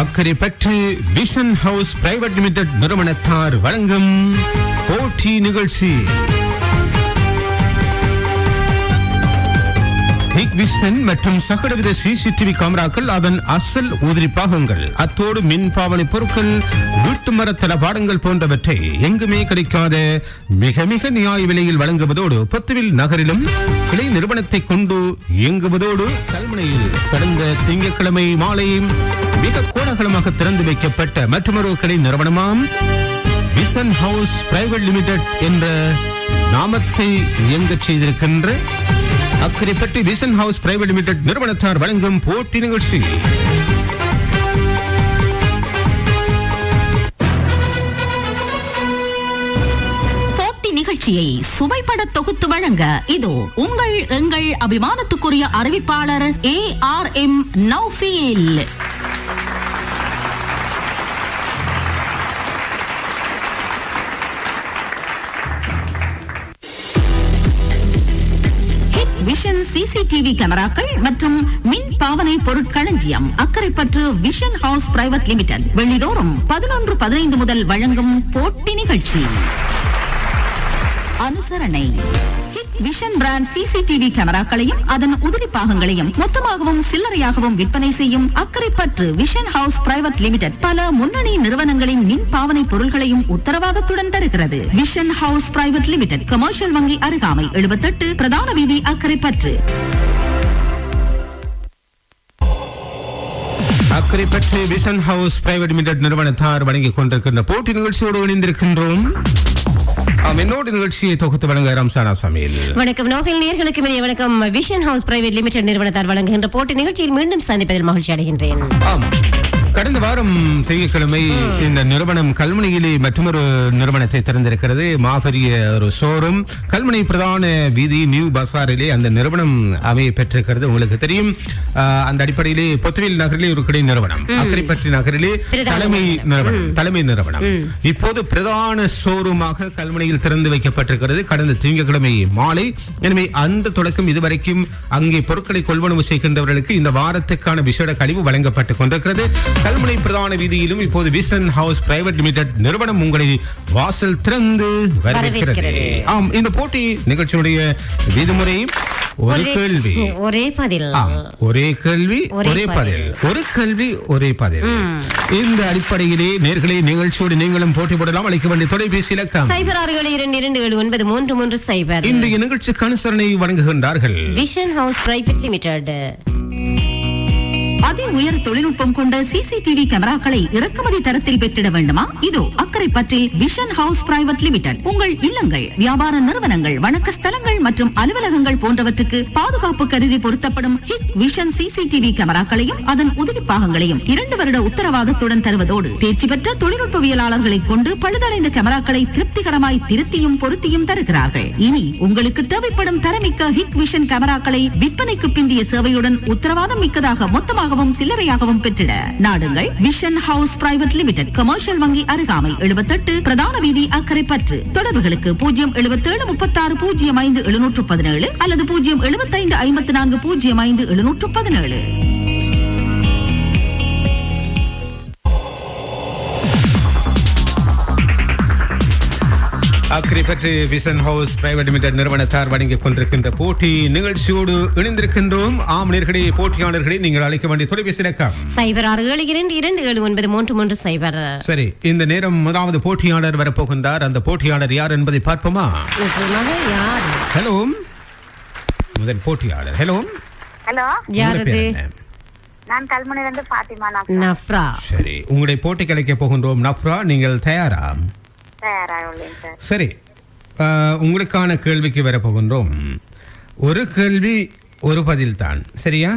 அக்கறை பற்றி vision house private limited நிறுவனத்தார் வழங்கும் போட்டி நிகழ்ச்சி. விஸ்டன் மற்றும் சகலவித சிசிடிவி கேமராக்கள் அதன் அசல் உதிரி பாகங்கள் அத்தோடு மின் பாவனை பொருட்கள் வீட்டு மர தளபாடங்கள் போன்றவற்றை எங்குமே கிடைக்காத மிக மிக நியாய விலையில் வழங்குவதோடு பொத்துவில் நகரிலும் கிளை நிறுவனத்தை கொண்டு இயங்குவதோடு கல்முனையில் கடந்த திங்கட்கிழமை மாலை மிக கோலாகலமாக திறந்து வைக்கப்பட்ட மற்றொரு கிளை நிறுவனமாம் விசன் ஹவுஸ் பிரைவேட் லிமிடெட் என்ற நாமத்தை இயங்கச் செய்திருக்கின்ற Akkaraipatti vision house private limited நிறுவனத்தார் வழங்கும் போட்டி நிகழ்ச்சி. நிகழ்ச்சியை சுவைப்பட தொகுத்து வழங்க இதோ உங்கள் எங்கள் அபிமானத்துக்குரிய அறிவிப்பாளர் A R M Naufeel. CCTV கேமராக்கள் மற்றும் மின் பாவனை பொருட்களஞ்சியம் Akkaraipattu vision house private limited வெள்ளிதோறும் பதினொன்று பதினைந்து முதல் வழங்கும் போட்டி நிகழ்ச்சி. அனுசரணை. விஷன் பிராண்ட் சிசிடிவி கேமராக்களையும் அதன் உதிரி பாகங்களையும் மொத்தமாகவும் சில்லறையாகவும் விற்பனை செய்யும் Akkaraipattu vision house private limited பல முன்னணி நிறுவனங்களின் மின் பாவனை பொருள்களையும் உத்தரவாதத்துடன் தருகிறது. Vision house private limited commercial வங்கி அருகாமை எழுபத்தெட்டு பிரதான வீதி Akkaraipattu Akkaraipattu vision house private limited நிறுவனத்தார் வழங்கிக் கொண்டிருக்கின்ற போட்டி நிகழ்ச்சியோடு இணைந்திருக்கின்றோம். என்னோடு நிகழ்ச்சியை தொகுத்து வழங்க ரம்சானா சமையல் வணக்கம். நோகல் நேர்களுக்கு இனிய வணக்கம். விஷன் ஹவுஸ் பிரைவேட் லிமிடெட் நிறுவனத்தார் வழங்குகின்ற போட்டி நிகழ்ச்சியில் மீண்டும் சந்திப்பதில் மகிழ்ச்சி அடைகின்றேன். கடந்த வாரம் திங்கட்கிழமை இந்த நிறுவனம் கல்முனையிலே மற்றொரு நிறுவனத்தை திறந்திருக்கிறது. மாபெரிய ஒரு ஷோரூம் கல்முனை பிரதான வீதி நியூ பசாரிலே அந்த நிறுவனம் அமைய பெற்றிருக்கிறது. உங்களுக்கு தெரியும் அந்த அடிப்படையிலே பொத்துவில் நகரிலே ஒரு கடை நிறுவனம். அக்கரைப்பற்றி நகரிலே தலைமை நிறுவனம். தலைமை நிறுவனம். இப்போது பிரதான ஷோரூமாக கல்முனையில் திறந்து வைக்கப்பட்டிருக்கிறது. கடந்த திங்கட்கிழமை மாலை. எனவே அந்த தொடக்கம் இதுவரைக்கும் அங்கே பொருட்களை கொள்வனவு செய்கின்றவர்களுக்கு இந்த வாரத்துக்கான விசேட கழிவு வழங்கப்பட்டுக் கொண்டிருக்கிறது. கல்முனை பிரதான வீதியிலும் இப்போது விசன் ஹவுஸ் பிரைவேட் லிமிடெட் நிறுவனம் உங்களை வாசல் திறந்து வரவேற்கிறது. ஆம் இந்த போட்டி நிகழ்ச்சியுடைய விதிமுறை ஒரு கேள்வி. ஒரே பதில். ஒரே கேள்வி ஒரே பதில். ஒரு கேள்வி ஒரே பதில். இந்த அடிப்படையிலே நேர்களை நிகழ்ச்சியோடு நீங்களும் போட்டி போடலாம். அளிக்க வேண்டிய தொலைபேசி இலக்கம். சைபர் ஆறு இரண்டு இரண்டு ஏழு ஒன்பது மூன்று மூன்று சைபர். இன்றைய நிகழ்ச்சிக்கு அனுசரணை வழங்குகின்றார்கள். விஷன் ஹவுஸ் பிரைவேட் லிமிடெட் அதி உயர் தொழில்நுட்பம் கொண்ட சிசிடிவி கேமராக்களை இறக்குமதி தரத்தில் பெற்றிட வேண்டுமா? இதோ அக்கறை பற்றி விஷன் ஹவுஸ் பிரைவேட் லிமிடெட் உங்கள் இல்லங்கள் வியாபார நிறுவனங்கள் வணக்க ஸ்தலங்கள் மற்றும் அலுவலகங்கள் போன்றவற்றுக்கு பாதுகாப்பு கருதி பொருத்தப்படும் ஹிக் விஷன் சிசிடிவி கேமராக்களையும் அதன் உதவி பாகங்களையும் இரண்டு வருட உத்தரவாதத்துடன் தருவதோடு தேர்ச்சி பெற்ற தொழில்நுட்பவியலாளர்களை கொண்டு பழுதடைந்த கேமராக்களை திருப்திகரமாய் திருத்தியும் பொருத்தியும் தருகிறார்கள். இனி உங்களுக்கு தேவைப்படும் தரமிக்க ஹிக் விஷன் கேமராக்களை விற்பனைக்கு பிந்திய சேவையுடன் உத்தரவாதம் மிக்கதாக மொத்தமாகவும் சில்லறையாகவும் பெற்றிட. நாடுங்கள் vision house private limited commercial வங்கி அருகாமை எழுபத்தெட்டு பிரதான வீதி அக்கறை பற்று தொடர்புகளுக்கு பூஜ்ஜியம் எழுபத்தேழு முப்பத்தாறு பூஜ்ஜியம் ஐந்து எழுநூற்று பதினேழு அல்லது பூஜ்ஜியம் எழுபத்தைந்து ஐம்பத்தி நான்கு பூஜ்ஜியம் ஐந்து எழுநூற்று பதினேழு. அக்கறை பற்றி விசன் ஹவுஸ் பிரைவேட் லிமிடெட் நிறுவனத்தார் வழங்கிக் கொண்டிருக்கின்ற போட்டி நிகழ்ச்சியோடு இணைந்திருக்கின்றோம். ஆம் நேர்களே போட்டியாளர்களே நீங்கள் அழைக்க வேண்டிய தொலைபேசி இலக்கம். சைபர் ஆறு ஏழு இரண்டு இரண்டு ஏழு ஒன்பது மூன்று மூன்று சைபர். சரி இந்த நேரம் முதலாவது போட்டியாளர் வரப்போகின்றார். அந்த போட்டியாளர் யார் என்பதை பார்ப்போமா? ஹலோ? முதல் போட்டியாளர். ஹலோ? ஹலோ? யார் உங்களுடைய அது? பேர் என்ன? நான் கல்முனையில இருந்து பாத்திமா நஃப்ரா. சரி உங்களுடைய போட்டி கலைக்க போகின்றோம். நப்ரா நீங்கள் தயாரா? தயாராக உள்ளேன் சார். உங்களுக்கான கேள்விக்கு வரப்போகின்றோம். ஒரு கேள்வி ஒரு பதில் தான் சரியா?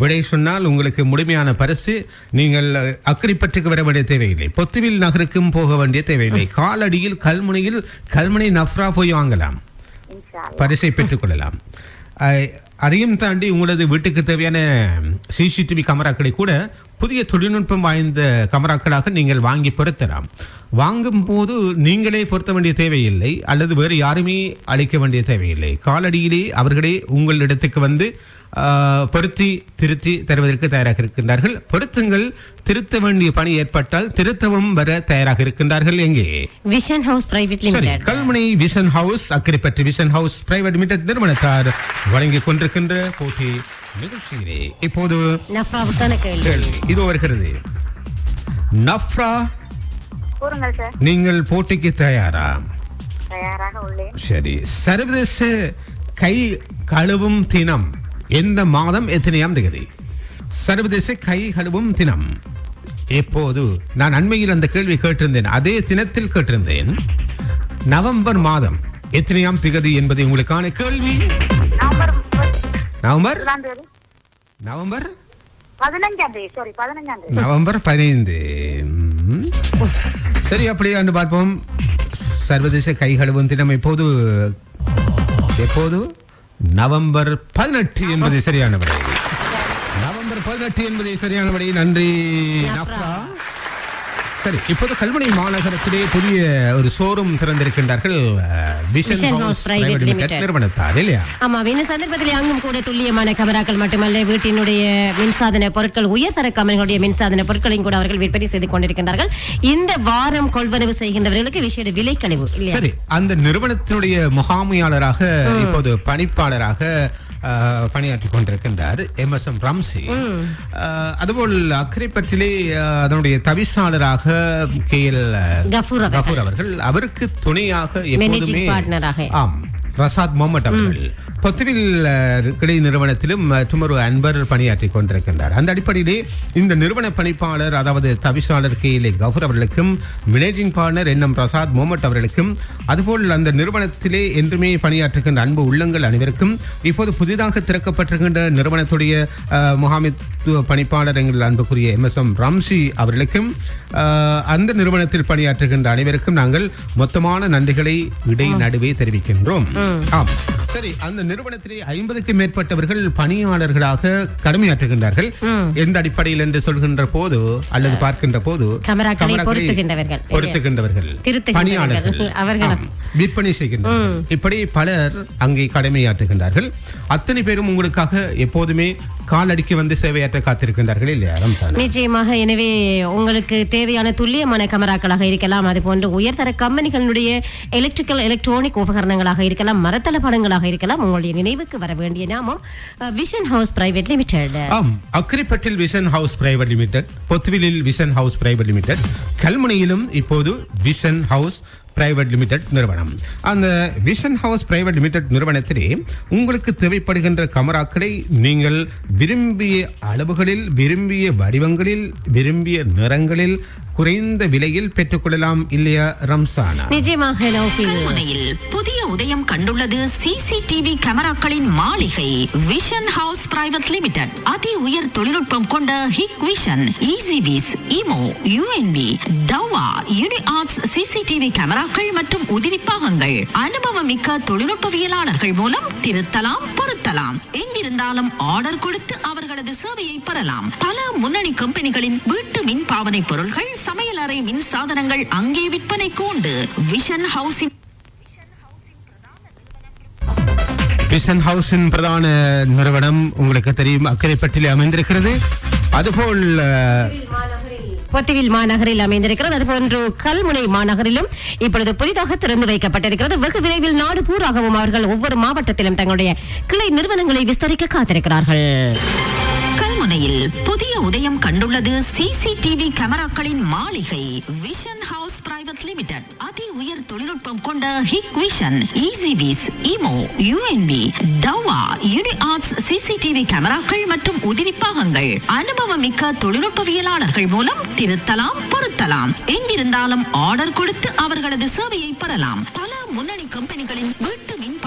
விடை சொன்னால் உங்களுக்கு முழுமையான பரிசு. நீங்கள் அக்கரைப்பற்றுக்கு வர வேண்டிய தேவையில்லை. பொத்துவில் நகருக்கும் போக வேண்டிய தேவையில்லை. காலடியில் கல்முனையில் கல்முனை நஃப்ரா போய் வாங்கலாம். பரிசை பெற்றுக்கொள்ளலாம். அதையும் தாண்டி உங்களது வீட்டுக்கு தேவையான சிசிடிவி கேமராக்களை கூட புதிய தொழில்நுட்பம் வாய்ந்த கமராக்களாக நீங்கள் வாங்கி பொருத்தலாம். வாங்கும் போது நீங்களே பொருத்த வேண்டிய தேவையில்லை அல்லது வேறு யாருமே அளிக்க வேண்டிய தேவையில்லை. காலடியிலே அவர்களே உங்கள் இடத்துக்கு வந்து பொருத்தி திருத்தி தருவதற்கு தயாராக இருக்கின்றார்கள். பொருத்துங்கள் திருத்த வேண்டிய பணி ஏற்பட்டால் திருத்தவும் வர தயாராக இருக்கின்றார்கள் எங்கே? Vision house private limited Kalmunai vision house Akkaraipattu vision house private limited நிறுவனத்தார் வழங்கிக் கொண்டிருக்கின்ற போட்டி நிகழ்ச்சியிலே இப்போது நஃப்ராவுக்கான கேள்வி? கேள்வி. இது வருகிறது. நஃப்ரா நீங்கள் போட்டிக்கு தயாரா? சரி. சர்வதேச கை கழுவும் தினம். எந்த மாதம் எத்தனையாம் தேதி? சர்வதேச கை கழுவும் தினம். எப்போது நான் அண்மையில் அந்த கேள்வி கேட்டிருந்தேன். அதே தினத்தில் கேட்டிருந்தேன். நவம்பர் மாதம் எத்தனையாம் திகதி என்பது உங்களுக்கான கேள்வி. நவம்பர்? நவம்பர்? பதினஞ்சாம் தேதி சாரி பதினஞ்சாம் தேதி. நவம்பர் பதினைந்து. சரி அப்படியே வந்து பார்ப்போம். சர்வதேச கை கழுவும் தினம் எப்போது? எப்போது? நவம்பர் பதினெட்டு என்பது சரியான விடை நவம்பர் பதினெட்டு என்பது சரியான விடை நன்றி. சரி இப்போது கல்முனை மாநகரத்திலே புதிய ஒரு ஷோரூம் திறந்திருக்கின்றார்கள் விஷன் ஹவுஸ் பிரைவேட் லிமிடெட். நிறுவனத்தார் இல்லையா? ஆமா இந்த சந்தர்ப்பத்தில் அங்கும் கூட துல்லியமான கமராக்கள் மட்டுமல்ல வீட்டினுடைய மின்சாதன பொருட்கள் உயர்தர கமல்களுடைய மின்சாதன பொருட்களையும் கூட அவர்கள் விற்பனை செய்து கொண்டிருக்கின்றார்கள். இந்த வாரம் கொள்வனவு செய்கின்றவர்களுக்கு விசேட விலை கழிவு இல்லையா? சரி அந்த நிறுவனத்தினுடைய முகாமையாளராக இப்போது பணிப்பாளராக அஹ், பணியாற்றிக் கொண்டிருக்கின்றார் எம் எஸ் எம் ரம்சி. அதுபோல் அக்கரைப்பற்றிலே அதனுடைய தவிசாளராக கே எல் கஃபூர் அவர்கள். அவருக்கு துணையாக எப்போதுமே. ஆம் ரசாத் முகமது அவர்கள் பொத்துவில் கிளை நிறுவனத்திலும் ஒரு அன்பர் பணியாற்றிக் கொண்டிருக்கின்றார். அந்த அடிப்படையிலே இந்த நிறுவன பணிப்பாளர் அதாவது தவிசாளர் கே கஃபூர் அவர்களுக்கும் managing partner N M Prasad Mohammed அவர்களுக்கும் அதுபோல் அந்த நிறுவனத்திலே என்றுமே பணியாற்றுகின்ற அன்பு உள்ளங்கள் அனைவருக்கும் இப்போது புதிதாக திறக்கப்பட்டிருக்கின்ற நிறுவனத்துடைய முகாமைத்துவ பணிப்பாளர் எங்கள் அன்புக்குரிய எம் எஸ் எம் ரம்சி அவர்களுக்கும் அந்த நிறுவனத்தில் பணியாற்றுகின்ற அனைவருக்கும் நாங்கள் மொத்தமான நன்றிகளை இடை நடுவே தெரிவிக்கின்றோம். ஆம். சரி அந்த நிறுவனத்திலே ஐம்பதுக்கும் மேற்பட்டவர்கள் பணியாளர்களாக கடமையாற்றுகின்றார்கள். எந்த அடிப்படையில் என்று சொல்கின்ற போது அல்லது பார்க்கின்ற போது பொருத்துகின்றவர்கள். பணியாளர்கள். விற்பனை செய்கின்றார்கள் இப்படி பலர் அங்கே கடமையாற்றுகின்றார்கள். அத்தனை பேரும் உங்களுக்காக எப்போதுமே காலடிக்கு வந்து சேவையாற்ற காத்திருக்கின்றார்கள் இல்லையா நிச்சயமாக எனவே உங்களுக்கு தேவையான துல்லியமான கமராக்களாக இருக்கலாம். அது போன்று உயர்தர கம்பெனிகளுடைய எலக்ட்ரிக்கல் எலக்ட்ரானிக் உபகரணங்களாக இருக்கலாம் மரத்தள படங்களாக இருக்கலாம். உங்களுடைய நினைவுக்கு வர வேண்டிய நாமம் விஷன் ஹவுஸ் பிரைவேட் லிமிடெட் ஆம் அக்கரைப்பட்டில் விஷன் ஹவுஸ் பிரைவேட் லிமிடெட் பொத்துவிலில் விஷன் ஹவுஸ் பிரைவேட் லிமிடெட் கல்முனையிலும் இப்போது விஷன் ஹவுஸ் பிரைவேட் லிமிடெட் நிறுவனம். அந்த விஷன் ஹவுஸ் பிரைவேட் லிமிடெட் நிறுவனத்திலே உங்களுக்கு தேவைப்படுகின்ற கமராக்களை நீங்கள் விரும்பிய அளவுகளில் விரும்பிய வடிவங்களில் விரும்பிய நிறங்களில் குறைந்த விலையில் பெற்றுக்கொள்ளலாம் இல்லையா ரம்சானா? நௌஃபில். கல்முனையில் புதிய உதயம் கண்டுள்ளது சிசிடிவி கேமராக்களின் மாளிகை விஷன் ஹவுஸ் பிரைவேட் லிமிடெட் அதி உயர் தொழில்நுட்பம் கொண்ட Hikvision Ezviz Imou UNP Dahua Uniarch CCTV கேமராக்கள் மற்றும் உதிரி பாகங்கள். அனுபவமிக்க தொழில்நுட்பவியலாளர்கள் மூலம் திருத்தலாம் பொருத்தலாம். எங்கிருந்தாலும் ஆர்டர் கொடுத்து அவர்களது சேவையை பெறலாம். பல முன்னணி கம்பெனிகளின் வீட்டு மின் பாவனை பொருள்கள் சமையலறை மின் சாதனங்கள் அங்கே விற்பனைக்கு உண்டு. விஷன் ஹவுஸின் விஷன் ஹவுஸின் பிரதான நிறுவனம் உங்களுக்கு தெரியும் அக்கரைப்பட்டிலே அமைந்திருக்கிறது. அதுபோல் பொத்திவில் மாநகரில் அமைந்திருக்கிறது. அதுபோன்று கல்முனை மாநகரிலும் இப்பொழுது புதிதாக திறந்து வைக்கப்பட்டிருக்கிறது. வெகு விரைவில் நாடு பூராகவும் அவர்கள் ஒவ்வொரு மாவட்டத்திலும் தங்களுடைய கிளை நிறுவனங்களை விஸ்தரிக்க காத்திருக்கிறார்கள். அரண்மனையில் புதிய உதயம் கண்டுள்ளது சிசிடிவி கேமராக்களின் மாளிகை. விஷன் ஹவுஸ் பிரைவேட் லிமிடெட் அதி உயர் தொழில்நுட்பம் கொண்ட Hikvision Ezviz Imou UNP Dahua Uniarch CCTV கேமராக்கள் மற்றும் உதிரி பாகங்கள். அனுபவமிக்க தொழில்நுட்பவியலாளர்கள் மூலம் திருத்தலாம் பொருத்தலாம். எங்கிருந்தாலும் ஆர்டர் கொடுத்து அவர்களது சேவையை பெறலாம். பல முன்னணி கம்பெனிகளின்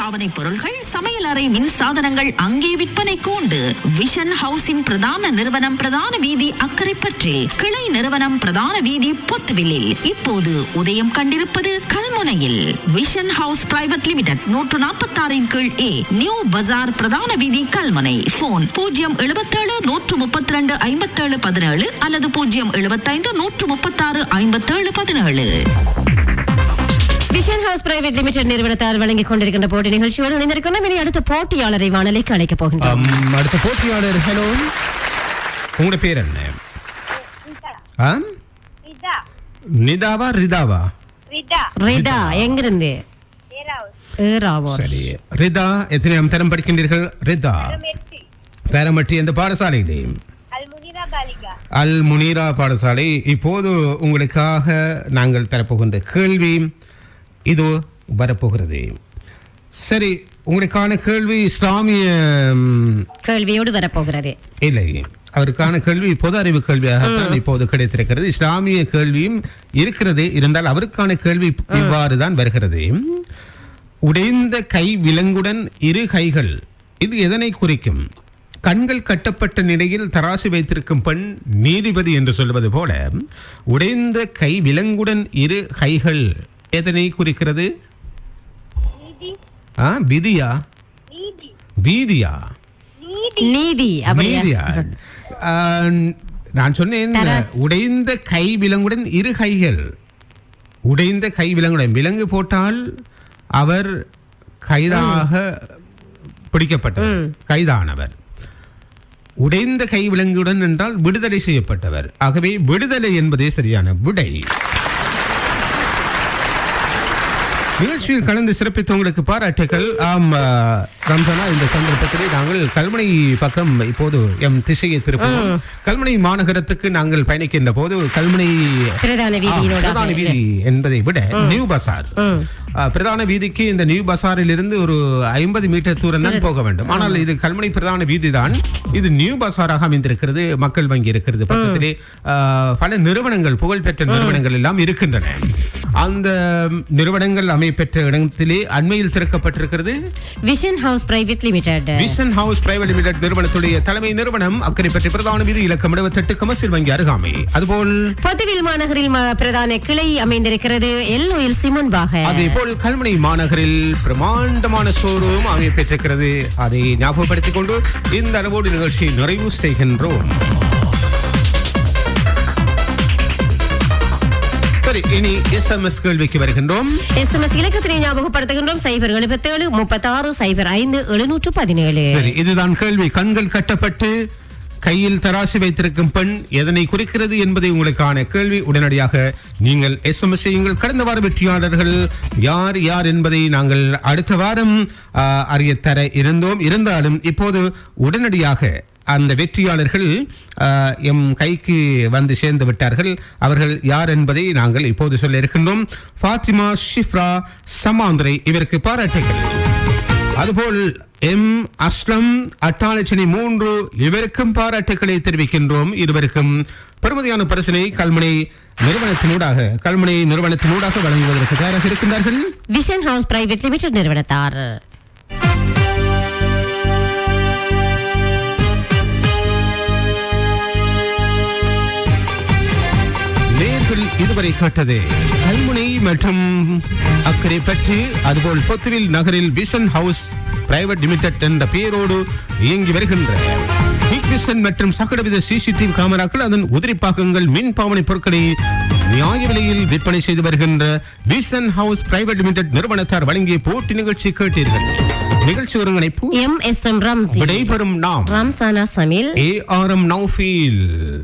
பாவனை பொருள்கள் சமையலறை மின் சாதனங்கள் அங்கே விற்பனைக்கு உண்டு விஷன் ஹவுஸின் பிரதான நிறுவனம் பிரதான வீதி அக்கறை பற்றி. கிளை நிறுவனம் பிரதான வீதி பொத்துவிலில். இப்போது உதயம் கண்டிருப்பது கல்முனையில். விஷன் ஹவுஸ் பிரைவேட் லிமிடெட் நூற்று நாற்பத்தாறின் கீழ் ஏ நியூ பஜார் பிரதான வீதி கல்முனை. போன் பூஜ்ஜியம் எழுபத்தேழு நூற்று முப்பத்தி ரெண்டு ஐம்பத்தேழு பதினேழு அல்லது பூஜ்ஜியம் எழுபத்தைந்து நூற்று முப்பத்தாறு ஐம்பத்தேழு பதினேழு. விஷன் ஹவுஸ் பிரைவேட் லிமிடெட் நிறுவனத்தால் வழங்கிக் கொண்டிருக்கின்ற போட்டி நிகழ்ச்சியோடு இணைந்திருக்கிறோம். இனி அடுத்த போட்டியாளரை வானொலிக்கு அழைக்கப் போகின்றோம். அடுத்த போட்டியாளர் ஹலோ உங்களோட பேர் என்ன? நிதாவா ரிதாவா? ரிதா. ரிதா எங்கிருந்து? சரி. ரிதா எத்தனையாம் தரம் படிக்கின்றீர்கள்? ரிதா. பேரமட்டி எந்த பாடசாலையிலே அல் முனீரா பாடசாலை. இப்போது உங்களுக்காக நாங்கள் தரப்போகின்ற கேள்வி இதோ வரப்போகிறது. சரி உங்களுக்கான கேள்வி இஸ்லாமிய கேள்வியோடு வரப்போகிறது. இல்லை. அவருக்கான கேள்வி பொது அறிவு கேள்வியாகத்தான் இப்போது கிடைத்திருக்கிறது. இஸ்லாமிய கேள்வியும் இருக்கிறது. இருந்தால் அவருக்கான கேள்வி இவ்வாறு தான் வருகிறது. உடைந்த கை விலங்குடன் இரு கைகள். இது எதனை குறிக்கும்? கண்கள் கட்டப்பட்ட நிலையில் தராசு வைத்திருக்கும் பெண் நீதிபதி என்று சொல்வது போல உடைந்த கை விலங்குடன் இரு கைகள். எதனை குறிக்கிறது? நீதி. ஆ விதியா? நீதி. நீதியா? ஆ, நான் சொன்னேன். உடைந்த கை விலங்குடன் இரு கைகள். உடைந்த கை விலங்குடன் விலங்கு போட்டால் அவர் கைதாக பிடிக்கப்பட்டவர். கைதானவர். உடைந்த கை விலங்குடன் என்றால் விடுதலை செய்யப்பட்டவர். ஆகவே விடுதலை என்பதே சரியான விடை. நிகழ்ச்சியில் கலந்து சிறப்பித்த உங்களுக்கு பாராட்டுகள். ஆம் ஆ, ரம்ஜானா இந்த சந்தர்ப்பத்திலே நாங்கள் கல்முனை பக்கம் இப்போது எம் திசையை திருப்போம் கல்முனை மாநகரத்துக்கு நாங்கள் பயணிக்கின்ற போது கல்முனை பிரதான வீதி என்பதை விட நியூ பசார். பிரதான வீதிக்கு இந்த நியூ பசாரில் இருந்து ஒரு ஐம்பது மீட்டர் தூரம் தான் போக வேண்டும். ஆனால் இது கல்முனை பிரதான வீதி தான் இது நியூ பசாராக அமைந்திருக்கிறது. மக்கள் வங்கி இருக்கிறது பக்கத்திலே. பல நிறுவனங்கள் புகழ்பெற்ற நிறுவனங்கள் எல்லாம் இருக்கின்றன. அந்த நிறுவனங்கள் அமைப்பெற்ற இடத்திலே அண்மையில் திறக்கப்பட்டிருக்கிறது. Vision house private limited vision house private limited நிறுவனத்துடைய தலைமை நிறுவனம் அக்கரைப்பட்டி பிரதான வீதி இலக்கம் இருபத்தெட்டு கமர்சியல் வங்கி அருகாமை. அதுபோல் பொதுவில் மாநகரில் பிரதான கிளை அமைந்திருக்கிறது எல்ஓயில் சிமன் பாக. அதே போல் கல்முனை மாநகரில் பிரமாண்டமான ஷோரூம் அமைப்பெற்றிருக்கிறது அதை ஞாபகப்படுத்திக் கொண்டு இந்த அளவோடு நிகழ்ச்சியை நிறைவு செய்கின்றோம். சரி இனி எஸ்எம்எஸ் கேள்விக்கு வருகின்றோம். எஸ்எம்எஸ் இலக்கத்தினை ஞாபகப்படுத்துகின்றோம். சைபர் எழுபத்தேழு முப்பத்தாறு சைபர் ஐந்து எழுநூற்று பதினேழு. சரி இதுதான் கேள்வி. கண்கள் கட்டப்பட்டு கையில் தராசு வைத்திருக்கும் பெண் எதனை குறிக்கிறது என்பதை உங்களுக்கான கேள்வி. உடனடியாக நீங்கள் எஸ்எம்எஸ் செய்யுங்கள் கடந்த வார வெற்றியாளர்கள் யார் யார் என்பதை நாங்கள் அடுத்த வாரம் ஆ, அறியத் தர இருந்தோம். இருந்தாலும் இப்போது உடனடியாக அந்த வெற்றியாளர்கள் எம் கைக்கு வந்து சேர்ந்து விட்டார்கள். அவர்கள் யார் என்பதை நாங்கள் இப்போது சொல்ல இருக்கின்றோம். ஃபாத்திமா ஷிஃப்ரா சமாந்துரை இவருக்கு பாராட்டுகள். அதுபோல் எம் அஸ்லம் அட்டாலட்சணி மூன்று இவருக்கும் பாராட்டுக்களை தெரிவிக்கின்றோம். இருவருக்கும் பெருமதியான பரிசனை கல்முனை நிறுவனத்தினூடாக கல்முனை நிறுவனத்தினூடாக வழங்குவதற்கு தயாராக இருக்கின்றார்கள். விஷன் ஹவுஸ் பிரைவேட் லிமிடெட் நிறுவனத்தார். நேர்கள் இதுவரை கேட்டது. கல்முனை மற்றும் அக்கறை பற்றி அதுபோல் பொத்துவில் நகரில் விசன் ஹவுஸ் பிரைவேட் லிமிடெட் என்ற பெயரோடு இயங்கி வருகின்ற மற்றும் சகடவித சிசிடிவி கேமராக்கள் அதன் உதிரி பாகங்கள் மின் பாவனை பொருட்களை நியாய விலையில் விற்பனை செய்து வருகின்ற விசன் ஹவுஸ் பிரைவேட் லிமிடெட் நிறுவனத்தார் வழங்கிய போட்டி நிகழ்ச்சி கேட்டீர்கள். நிகழ்ச்சி ஒருங்கிணைப்பு எம். எஸ். எம். ரம்சி. விடைபெறும் நாம். Ramzana Samil. A. R. M. Naufeel.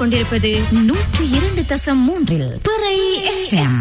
கொண்டிருப்பது நூற்றி இரண்டு தசம் மூன்றில் பிறை எஃப்எம்